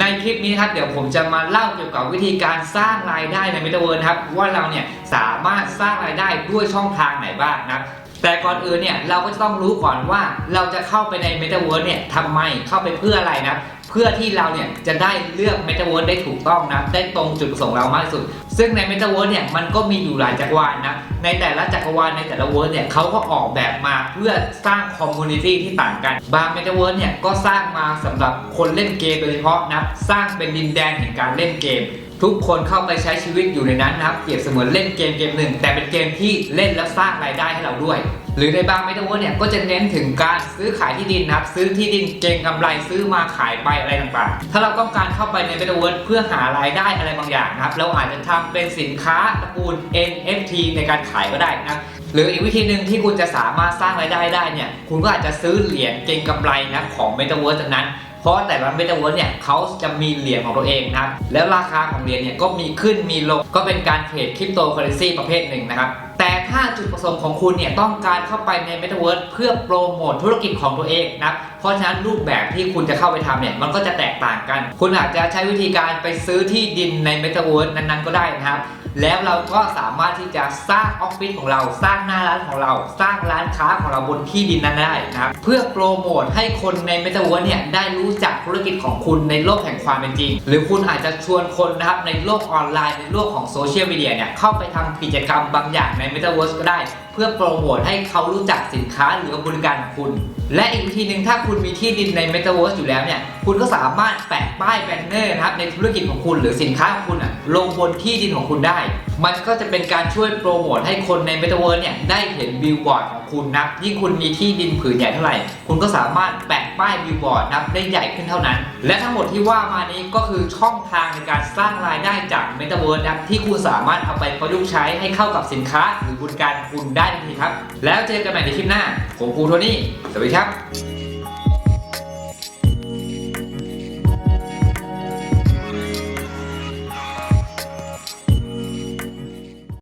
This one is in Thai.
ในคลิปนี้ครับเดี๋ยวผมจะมาเล่าเกี่ยวกับวิธีการสร้างรายได้ใน Metaverse ครับว่าเราเนี่ยสามารถสร้างรายได้ด้วยช่องทางไหนบ้างนะครับ แต่ก่อนอื่นเนี่ยเราก็จะต้องรู้ก่อนว่าเราจะเข้าไปใน Metaverse เนี่ยทำไมเข้าไปเพื่ออะไรนะเพื่อที่เราเนี่ยจะได้เลือก Metaverse ได้ถูกต้องนะได้ตรงจุดประสงค์เรามากที่สุด ซึ่งใน Metaverse เนี่ยมันก็มีอยู่หลายจักรวาลนะในแต่ละจักรวาลในแต่ละเวิร์เนี่ยเขาก็ออกแบบมาเพื่อสร้างคอมมูนิตี้ที่ต่างกัน บาง Metaverse เนี่ยก็สร้างมาสำหรับคนเล่นเกมโดยเฉพาะนะสร้างเป็นดินแดนแห่งการเล่นเกม ทุกคนเข้าไปใช้ชีวิตอยู่ในนั้นนะครับ เปรียบเสมือนเล่นเกมเกมหนึ่ง แต่เป็นเกมที่เล่นแล้วสร้างรายได้ให้เราด้วย หรือในบาง Metaverse เนี่ยก็จะเน้นถึงการซื้อขายที่ดินนะครับ ซื้อที่ดินเก็งกำไรซื้อมาขายไปอะไรต่างๆ ถ้าเราต้องการเข้าไปใน Metaverse เพื่อหารายได้อะไรบางอย่างนะครับ เราอาจจะทำเป็นสินค้าตระกูล NFT ในการขายก็ได้นะครับหรืออีกวิธีหนึ่งที่คุณจะสามารถสร้างรายได้ได้เนี่ย คุณก็อาจจะซื้อเหรียญเก็งกำไรนะของ Metaverse นั้น เพราะแต่ละ Metaverse เนี่ยเขาจะมีเหรียญของตัวเองนะครับ แล้วราคาของเหรียญเนี่ยก็มีขึ้นมีลง ก็เป็นการเทรดคริปโตเคอเรนซีประเภทหนึ่งนะครับ แต่ถ้าจุดประสงค์ของคุณเนี่ยต้องการเข้าไปใน Metaverse เพื่อโปรโมทธุรกิจของตัวเองนะครับเพราะฉะนั้นรูปแบบที่คุณจะเข้าไปทำเนี่ยมันก็จะแตกต่างกัน คุณอาจจะใช้วิธีการไปซื้อที่ดินใน Metaverse นั้นๆก็ได้นะครับแล้วเราก็สามารถที่จะสร้างออฟฟิศของเราสร้างหน้าร้านของเรา สร้างร้านค้าของเราบนที่ดินนั้นได้นะครับเพื่อโปรโมทให้คนในเมตาเวิร์เนี่ยได้รู้จักธุรกิจของคุณในโลกแห่งความเป็นจริง หรือคุณอาจจะชวนคนนะครับในโลกออนไลน์ในโลกของโซเชียลมีเดียเนี่ยเข้าไปทำกิจกรรมบางอย่างในเมตาเวิร์สก็ได้ เพื่อโปรโมทให้เขารู้จักสินค้าหรือบริการของคุณ และอีกวิธีหนึ่งถ้าคุณมีที่ดินใน Metaverse อยู่แล้วเนี่ย คุณก็สามารถแปะป้ายแบนเนอร์นะครับในธุรกิจของคุณหรือสินค้าของคุณอะลงบนที่ดินของคุณได้ มันก็จะเป็นการช่วยโปรโมทให้คนใน Metaverse เนี่ยได้เห็นบิลบอร์ดของคุณนะยิ่งคุณมีที่ดินผืนใหญ่เท่าไหร่ คุณก็สามารถแปะป้ายบิลบอร์ดนับได้ใหญ่ขึ้นเท่านั้น และทั้งหมดที่ว่ามานี้ก็คือช่องทางในการสร้างรายได้จาก Metaverse นะที่คุณสามารถเอาไปประยุกต์ใช้ให้เข้ากับสินค้า หรือบริการคุณได้ทันทีครับ แล้วเจอกันใหม่ในคลิปหน้าผมครูโทนี่สวัสดี Tchau.